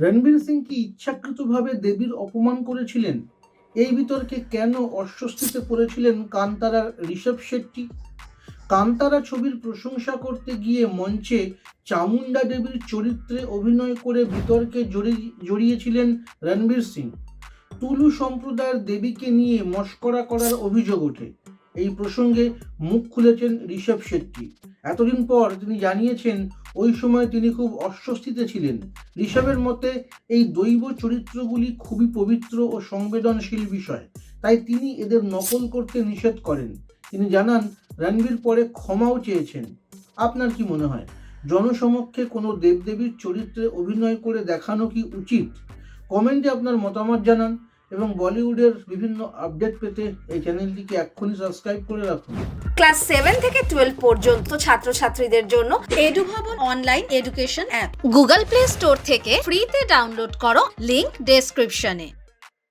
রণবীর সিং কি ইচ্ছাকৃতভাবে দেবীর অপমান করেছিলেন? এই বিতর্কে কেন অস্বস্তিতে পড়েছিলেন কান্তারা ঋষভ শেট্টি? কান্তারা ছবির প্রশংসা করতে গিয়ে মঞ্চে চামুন্ডা দেবীর চরিত্রে অভিনয় করে বিতর্কে জড়ি- জড়িয়েছিলেন রণবীর সিং। তুলু সম্প্রদায়ের দেবীকে নিয়ে মস্করা করার অভিযোগ ওঠে। এই প্রসঙ্গে মুখ খুলেছেন ঋষভ শেট্টি। এতদিন পর তিনি জানিয়েছেন ওই সময় তিনি খুব অস্বস্তিতে ছিলেন। ঋষভের মতে এই দৈব চরিত্রগুলি খুবই পবিত্র ও সংবেদনশীল বিষয়, তাই তিনি এদের নকল করতে নিষেধ করেন। তিনি জানান, রণবীর পরে ক্ষমাও চেয়েছেন। আপনার কি মনে হয়, জনসমক্ষে কোনো দেবদেবীর চরিত্রে অভিনয় করে দেখানো কি উচিত? কমেন্টে আপনার মতামত জানান। এবং বলিউডের বিভিন্ন আপডেট পেতে এই চ্যানেলটিকে এক্ষুনি সাবস্ক্রাইব করে রাখুন। ক্লাস সেভেন থেকে টুয়েলভ পর্যন্ত ছাত্রছাত্রীদের জন্য Edu Bhavan online education app. Google play store থেকে ফ্রিতে ডাউনলোড করো লিংক ডেসক্রিপশনে।